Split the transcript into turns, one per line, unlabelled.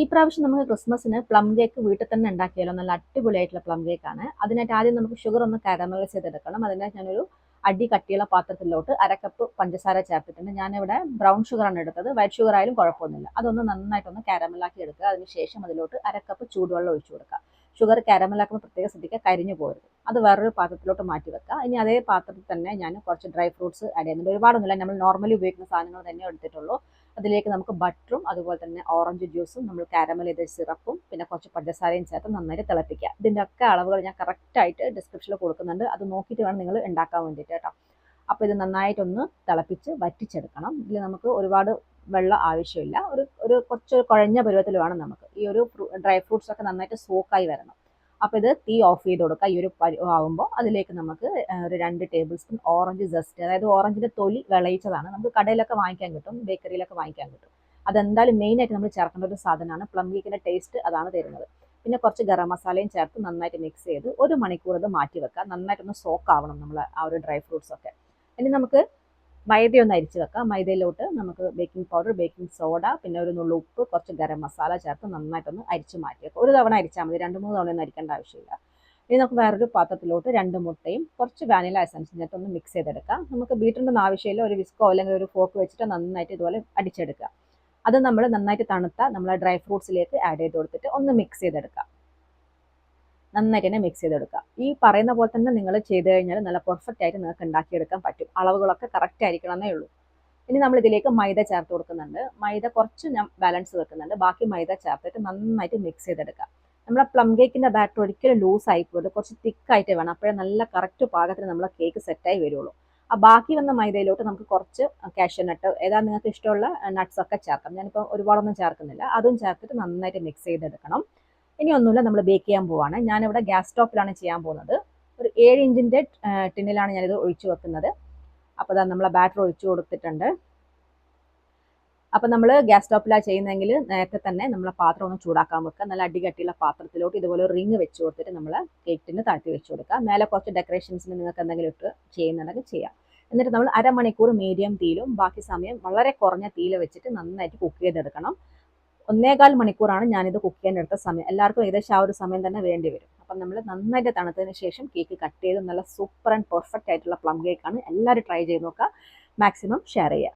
ഈ പ്രാവശ്യം നമുക്ക് ക്രിസ്മസിന് പ്ലം കേക്ക് വീട്ടിൽ തന്നെ ഉണ്ടാക്കിയാലോ? നല്ല അടിപൊളിയായിട്ടുള്ള പ്ലം കേക്കാണ്. അതിനായിട്ട് ആദ്യം നമുക്ക് ഷുഗർ ഒന്ന് കാരമലൈസ് ചെയ്തെടുക്കണം. അതിനായിട്ട് ഞാനൊരു അടി കട്ടിയുള്ള പാത്രത്തിലോട്ട് അര കപ്പ് പഞ്ചസാര ചേർത്തിട്ടുണ്ട്. ഞാനിവിടെ ബ്രൗൺ ഷുഗറാണ് എടുത്തത്. വൈറ്റ് ഷുഗർ ആയാലും കുഴപ്പമൊന്നുമില്ല. അതൊന്ന് നന്നായിട്ടൊന്ന് കാരമലാക്കി എടുക്കുക. അതിനുശേഷം അതിലോട്ട് അര കപ്പ് ചൂടുവെള്ളം ഒഴിച്ചു കൊടുക്കുക. ഷുഗർ കാരമലാക്കുമ്പോൾ പ്രത്യേകം ശ്രദ്ധിക്കുക കരിഞ്ഞു പോകരുത് അത് വേറൊരു പാത്രത്തിലോട്ട് മാറ്റി വെക്കുക. ഇനി അതേ പാത്രത്തിൽ തന്നെ ഞാൻ കുറച്ച് ഡ്രൈ ഫ്രൂട്ട്സ് ആഡ് ചെയ്യുന്നുണ്ട്. ഒരുപാടൊന്നുമില്ല. നമ്മൾ നോർമലി ഉപയോഗിക്കുന്ന സാധനങ്ങൾ തന്നെ എടുത്തിട്ടുള്ളൂ. അതിലേക്ക് നമുക്ക് ബട്ടറും അതുപോലെ തന്നെ ഓറഞ്ച് ജ്യൂസും നമ്മൾ കാരമൽ ചെയ്ത സിറപ്പും പിന്നെ കുറച്ച് പഞ്ചസാരയും ചേർത്ത് നന്നായിട്ട് തിളപ്പിക്കുക. ഇതിന്റെ ഒക്കെ അളവുകൾ ഞാൻ കറക്റ്റായിട്ട് ഡിസ്ക്രിപ്ഷനിൽ കൊടുക്കുന്നുണ്ട്. അത് നോക്കിയിട്ട് വേണം നിങ്ങൾ ഉണ്ടാക്കാൻ വേണ്ടിയിട്ട് കേട്ടോ. അപ്പോൾ ഇത് നന്നായിട്ടൊന്ന് തിളപ്പിച്ച് വറ്റിച്ചെടുക്കണം. ഇതിൽ നമുക്ക് ഒരുപാട് വെള്ളം ആവശ്യമില്ല. ഒരു ഒരു കുറച്ച് കുഴഞ്ഞ പരുവത്തിൽ വേണം നമുക്ക്. ഈ ഒരു ഡ്രൈ ഫ്രൂട്ട്സ് ഒക്കെ നന്നായിട്ട് സോക്കായി വരണം. അപ്പോൾ ഇത് തീ ഓഫ് ചെയ്ത് കൊടുക്കുക. ഈ ഒരു ആവുമ്പോൾ അതിലേക്ക് നമുക്ക് ഒരു രണ്ട് ടേബിൾ സ്പൂൺ ഓറഞ്ച് ജസ്റ്റ് അതായത് ഓറഞ്ചിന്റെ തൊലി വിളയിച്ചതാണ്. നമുക്ക് കടയിലൊക്കെ വാങ്ങിക്കാൻ കിട്ടും ബേക്കറിയിലൊക്കെ വാങ്ങിക്കാൻ കിട്ടും. അതെന്തായാലും മെയിനായിട്ട് നമ്മൾ ചേർക്കേണ്ട ഒരു സാധനമാണ്. പ്ലം കേക്കിന്റെ ടേസ്റ്റ് അതാണ് തരുന്നത്. പിന്നെ കുറച്ച് ഗരം മസാലയും ചേർത്ത് നന്നായിട്ട് മിക്സ് ചെയ്ത് ഒരു മണിക്കൂർ ഇത് മാറ്റി വെക്കുക നന്നായിട്ടൊന്ന് സോക്ക് ആവണം നമ്മൾ ആ ഒരു ഡ്രൈ ഫ്രൂട്ട്സ് ഒക്കെ. ഇനി നമുക്ക് മൈദയൊന്ന് അരിച്ച് വെക്കാം. മൈദയിലോട്ട് നമുക്ക് ബേക്കിംഗ് പൗഡർ ബേക്കിംഗ് സോഡ പിന്നെ ഒരു നുള്ളു ഉപ്പ് കുറച്ച് ഗരം മസാല ചേർത്ത് നന്നായിട്ടൊന്ന് അരിച്ച് മാറ്റി വെക്കാം. ഒരു തവണ അരിച്ചാൽ മതി. രണ്ട് മൂന്ന് തവണ ഒന്നും അരിക്കേണ്ട ആവശ്യമില്ല. ഇനി നമുക്ക് വേറൊരു പാത്രത്തിലോട്ട് രണ്ട് മുട്ടയും കുറച്ച് വാനില എസൻസ് ഒന്ന് മിക്സ് ചെയ്തെടുക്കാം. നമുക്ക് ബീറ്ററിന്റെ ആവശ്യമില്ല. ഒരു വിസ്കോ അല്ലെങ്കിൽ ഒരു ഫോക്ക് വെച്ചിട്ട് നന്നായിട്ട് ഇതുപോലെ അടിച്ചെടുക്കുക. അത് നമ്മൾ നന്നായിട്ട് തണുത്ത നമ്മൾ ഡ്രൈ ഫ്രൂട്ട്സിലേക്ക് ആഡ് ചെയ്ത് കൊടുത്തിട്ട് ഒന്ന് മിക്സ് ചെയ്തെടുക്കാം നന്നായിട്ട് തന്നെ മിക്സ് ചെയ്തെടുക്കുക. ഈ പറയുന്ന പോലെ തന്നെ നിങ്ങൾ ചെയ്ത് കഴിഞ്ഞാൽ നല്ല പെർഫെക്റ്റ് ആയിട്ട് നിങ്ങൾക്ക് ഉണ്ടാക്കിയെടുക്കാൻ പറ്റും. അളവുകളൊക്കെ കറക്റ്റ് ആയിരിക്കണം എന്നേ ഉള്ളൂ. ഇനി നമ്മൾ ഇതിലേക്ക് മൈദ ചേർത്ത് കൊടുക്കുന്നുണ്ട്. മൈദ കുറച്ച് ഞാൻ ബാലൻസ് വെക്കുന്നുണ്ട്. ബാക്കി മൈദ ചേർത്തിട്ട് നന്നായിട്ട് മിക്സ് ചെയ്തെടുക്കുക. നമ്മുടെ പ്ലം കേക്കിന്റെ ബാറ്റർ ഒരിക്കലും ലൂസ് ആയി കുറച്ച് തിക്കായിട്ട് വേണം. അപ്പോഴേ നല്ല കറക്റ്റ് പാകത്തിന് നമ്മൾ കേക്ക് സെറ്റായി വരുള്ളൂ. ആ ബാക്കി വന്ന മൈദയിലോട്ട് നമുക്ക് കുറച്ച് കാഷ്യൂ നട്ട് ഏതാ നിങ്ങൾക്ക് ഇഷ്ടമുള്ള നട്ട്സ് ഒക്കെ ചേർക്കാം. ഞാനിപ്പോൾ ഒരുപാടൊന്നും ചേർക്കുന്നില്ല. അതും ചേർത്തിട്ട് നന്നായിട്ട് മിക്സ് ചെയ്തെടുക്കണം. ഇനി ഒന്നുമില്ല നമ്മൾ ബേക്ക് ചെയ്യാൻ പോവാണ്. ഞാനിവിടെ ഗ്യാസ് സ്റ്റോപ്പിലാണ് ചെയ്യാൻ പോകുന്നത്. ഒരു ഏഴ് ഇഞ്ചിന്റെ ടിന്നിലാണ് ഞാനിത് ഒഴിച്ചു വെക്കുന്നത്. അപ്പോൾ അതാ നമ്മൾ ബാറ്റർ ഒഴിച്ചു കൊടുത്തിട്ടുണ്ട്. അപ്പം നമ്മൾ ഗ്യാസ് സ്റ്റോപ്പിലാണ് ചെയ്യുന്നതെങ്കിൽ നേരത്തെ തന്നെ നമ്മളെ പാത്രം ഒന്ന് ചൂടാക്കാൻ വെക്കുക. നല്ല അടികട്ടിയുള്ള പാത്രത്തിലോട്ട് ഇതുപോലെ റിങ് വെച്ച് കൊടുത്തിട്ട് നമ്മൾ കേക്കിന് താഴ്ത്തി വെച്ച് കൊടുക്കുക. മേലെ കുറച്ച് ഡെക്കറേഷൻസിന് നിങ്ങൾക്ക് എന്തെങ്കിലും ഇട്ട് ചെയ്യുന്നുണ്ടെങ്കിൽ ചെയ്യാം. എന്നിട്ട് നമ്മൾ അരമണിക്കൂർ മീഡിയം തീയിലും ബാക്കി സമയം വളരെ കുറഞ്ഞ തീയിൽ വെച്ചിട്ട് നന്നായിട്ട് കുക്ക് ചെയ്തെടുക്കണം. ഒന്നേകാൽ മണിക്കൂറാണ് ഞാനിത് കുക്ക് ചെയ്യാൻ എടുത്ത സമയം. എല്ലാവർക്കും ഏകദേശം ആ ഒരു സമയം തന്നെ വേണ്ടി വരും. അപ്പം നമ്മൾ നന്നായിട്ട് തണുത്തതിന് ശേഷം കേക്ക് കട്ട് ചെയ്ത് നല്ല സൂപ്പർ ആൻഡ് പെർഫെക്റ്റ് ആയിട്ടുള്ള പ്ലം കേക്കാണ് എല്ലാവരും ട്രൈ ചെയ്ത് നോക്കുക. മാക്സിമം ഷെയർ ചെയ്യുക.